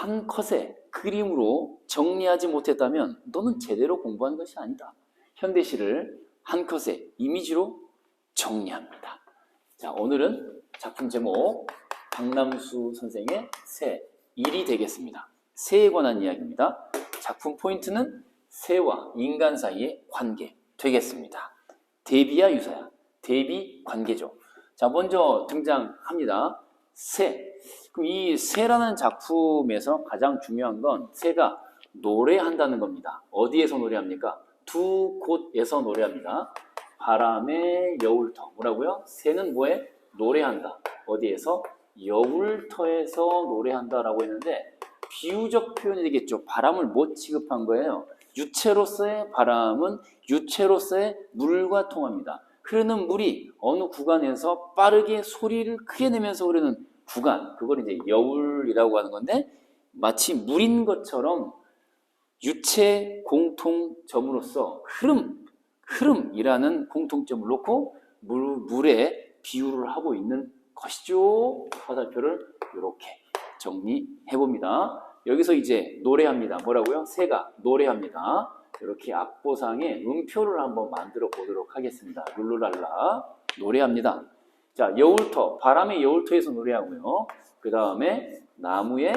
한 컷의 그림으로 정리하지 못했다면 너는 제대로 공부한 것이 아니다. 현대시를 한 컷의 이미지로 정리합니다. 자, 오늘은 작품 제목 박남수 선생의 새, 일이 되겠습니다. 새에 관한 이야기입니다. 작품 포인트는 새와 인간 사이의 관계 되겠습니다. 대비야 유사야. 대비 관계죠. 자, 먼저 등장합니다. 새. 그럼 이 새라는 작품에서 가장 중요한 건 새가 노래한다는 겁니다. 어디에서 노래합니까? 두 곳에서 노래합니다. 바람의 여울터. 뭐라고요? 새는 뭐에? 노래한다. 어디에서? 여울터에서 노래한다라고 했는데 비유적 표현이 되겠죠. 바람을 못 취급한 거예요. 유체로서의 바람은 유체로서의 물과 통합니다. 흐르는 물이 어느 구간에서 빠르게 소리를 크게 내면서 흐르는 구간, 그걸 이제 여울이라고 하는 건데 마치 물인 것처럼 유체 공통점으로서 흐름, 흐름이라는 공통점을 놓고 물, 물에 비유를 하고 있는 것이죠. 화살표를 이렇게 정리해 봅니다. 여기서 이제 노래합니다. 뭐라고요? 새가 노래합니다. 이렇게 악보상에 음표를 한번 만들어 보도록 하겠습니다. 룰루랄라 노래합니다. 자, 여울터, 바람의 여울터에서 노래하고요. 그 다음에 나무의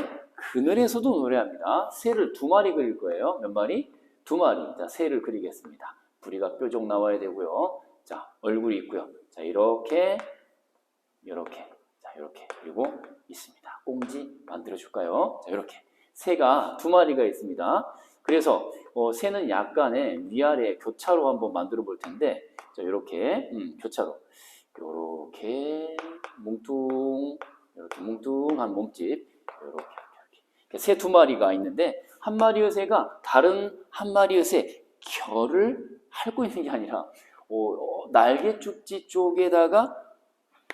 그늘에서도 노래합니다. 새를 두 마리 그릴 거예요. 몇 마리? 두 마리. 자, 새를 그리겠습니다. 부리가 뾰족 나와야 되고요. 자, 얼굴이 있고요. 자, 이렇게, 이렇게, 자, 이렇게 그리고 있습니다. 꽁지 만들어 줄까요? 자, 이렇게 새가 두 마리가 있습니다. 그래서 어, 새는 약간의 위아래 교차로 한번 만들어 볼 텐데, 자, 이렇게 음, 교차로. 요렇게 뭉뚱 이렇게 뭉뚱한 몸집 이렇게 이렇게 새 두 마리가 있는데 한 마리의 새가 다른 한 마리의 새 결을 핥고 있는 게 아니라 어, 어, 날개 쪽지 쪽에다가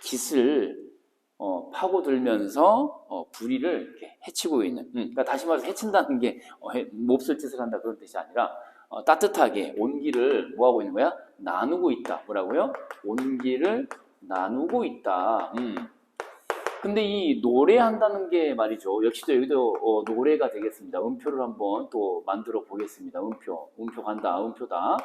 깃을 어, 파고들면서 어, 이렇게 해치고 있는 음, 그러니까 다시 말해서 해친다는 게 어, 해- 몹쓸 짓을 한다 그런 뜻이 아니라 어, 따뜻하게 온기를 뭐하고 있는 거야? 나누고 있다. 뭐라고요? 온기를 나누고 있다. 음. 근데 이 노래한다는 게 말이죠. 역시도 여기도 어, 노래가 되겠습니다. 음표를 한번 또 만들어 보겠습니다. 음표. 음표 간다. 음표다.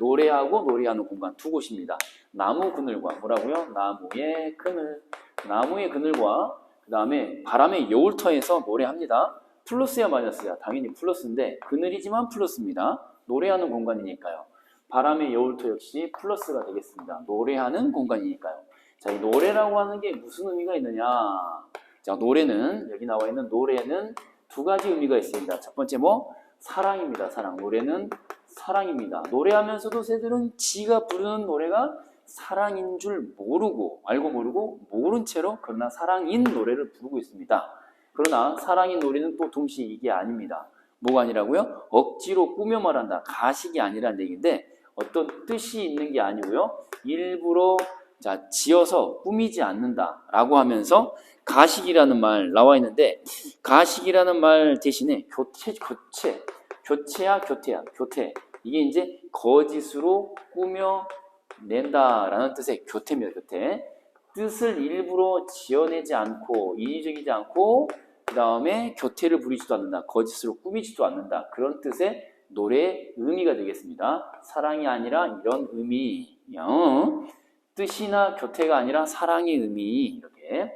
노래하고 노래하는 공간 두 곳입니다. 나무 그늘과 뭐라고요? 나무의 그늘. 나무의 그늘과 그 다음에 바람의 여울터에서 노래합니다. 플러스야 마이너스야? 당연히 플러스인데 그늘이지만 플러스입니다. 노래하는 공간이니까요. 바람의 여울터 역시 플러스가 되겠습니다. 노래하는 공간이니까요. 자, 이 노래라고 하는 게 무슨 의미가 있느냐? 자, 노래는 여기 나와 있는 노래는 두 가지 의미가 있습니다. 첫 번째 뭐 사랑입니다. 사랑. 노래는 사랑입니다. 노래하면서도 새들은 지가 부르는 노래가 사랑인 줄 모르고 알고 모르고 모른 채로 그러나 사랑인 노래를 부르고 있습니다. 그러나 사랑인 노래는 또 동시에 이게 아닙니다. 뭐가 아니라고요? 억지로 꾸며 말한다. 가식이 아니라는 얘기인데 어떤 뜻이 있는 게 아니고요. 일부러 자, 지어서 꾸미지 않는다라고 하면서 가식이라는 말 나와 있는데 가식이라는 말 대신에 교체, 교체, 교체야, 교태야, 교태. 이게 이제 거짓으로 꾸며 낸다라는 뜻의 교태입니다, 교태. 뜻을 일부러 지어내지 않고 인위적이지 않고 그 다음에 교태를 부리지도 않는다. 거짓으로 꾸미지도 않는다. 그런 뜻의 노래의 의미가 되겠습니다. 사랑이 아니라 이런 의미요. 뜻이나 교태가 아니라 사랑의 의미 이렇게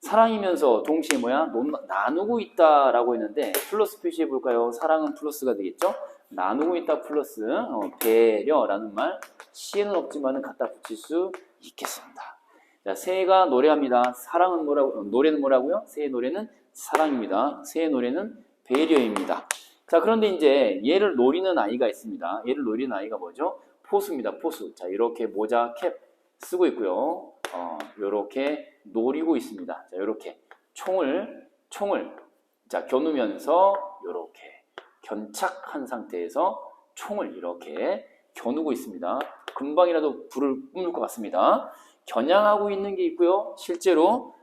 사랑이면서 동시에 뭐야 논- 나누고 있다라고 했는데 플러스 표시해 볼까요? 사랑은 플러스가 되겠죠? 나누고 있다 플러스 어, 배려라는 말 시에는 없지만은 갖다 붙일 수 있겠습니다. 자, 새가 노래합니다. 사랑은 뭐라고 어, 노래는 뭐라고요? 새의 노래는 사랑입니다. 새의 노래는 배려입니다. 자, 그런데 이제 얘를 노리는 아이가 있습니다. 얘를 노리는 아이가 뭐죠? 포수입니다. 포수. 자, 이렇게 모자 캡 쓰고 있고요. 어, 요렇게 노리고 있습니다. 자, 요렇게 총을 총을 자, 겨누면서 요렇게 견착한 상태에서 총을 이렇게 겨누고 있습니다. 금방이라도 불을 뿜을 것 같습니다. 겨냥하고 있는 게 있고요. 실제로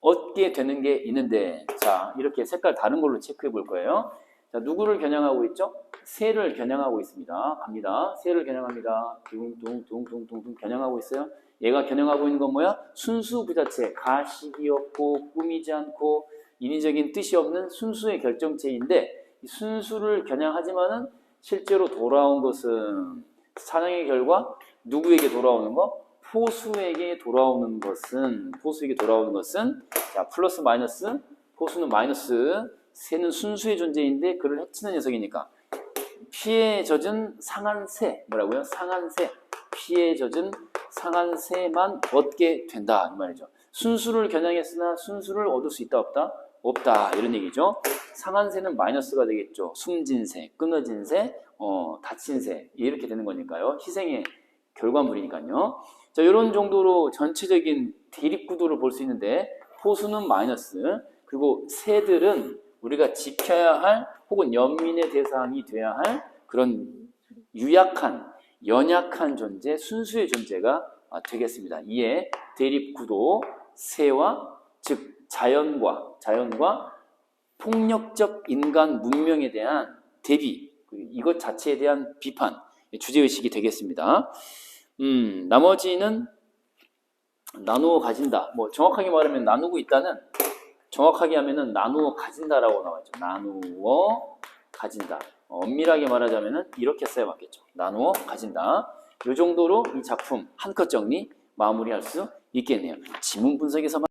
얻게 되는 게 있는데 자, 이렇게 색깔 다른 걸로 체크해 볼 거예요. 자, 누구를 겨냥하고 있죠? 새를 겨냥하고 있습니다. 갑니다. 새를 겨냥합니다. 둥둥둥둥둥둥 겨냥하고 있어요. 얘가 겨냥하고 있는 건 뭐야? 순수 부자체, 가식이 없고 꾸미지 않고 인위적인 뜻이 없는 순수의 결정체인데 이 순수를 겨냥하지만은 실제로 돌아온 것은 사냥의 결과 누구에게 돌아오는 거? 포수에게 돌아오는 것은 포수에게 돌아오는 것은 자 플러스 마이너스 포수는 마이너스 새는 순수의 존재인데 그를 해치는 녀석이니까 피에 젖은 상한 새 뭐라고요? 상한 새 피에 젖은 상한 새만 얻게 된다 이 말이죠. 순수를 겨냥했으나 순수를 얻을 수 있다 없다? 없다 이런 얘기죠. 상한 새는 마이너스가 되겠죠. 숨진 새, 끊어진 새, 어, 다친 새 이렇게 되는 거니까요. 희생의 결과물이니까요. 자 이런 정도로 전체적인 대립 구도를 볼 수 있는데 포수는 마이너스 그리고 새들은 우리가 지켜야 할 혹은 연민의 대상이 돼야 할 그런 유약한 연약한 존재, 순수의 존재가 아, 되겠습니다. 이에 대립 구도 새와 즉 자연과 자연과 폭력적 인간 문명에 대한 대비 그리고 이것 자체에 대한 비판 주제 의식이 되겠습니다. 음, 나머지는 나누어 가진다. 뭐 정확하게 말하면 나누고 있다는 정확하게 하면은 나누어 가진다라고 나와 있죠. 나누어 가진다. 어, 엄밀하게 말하자면은 이렇게 써야 맞겠죠. 나누어 가진다. 이 정도로 이 작품 한 컷 정리 마무리할 수 있겠네요. 지문 분석에서만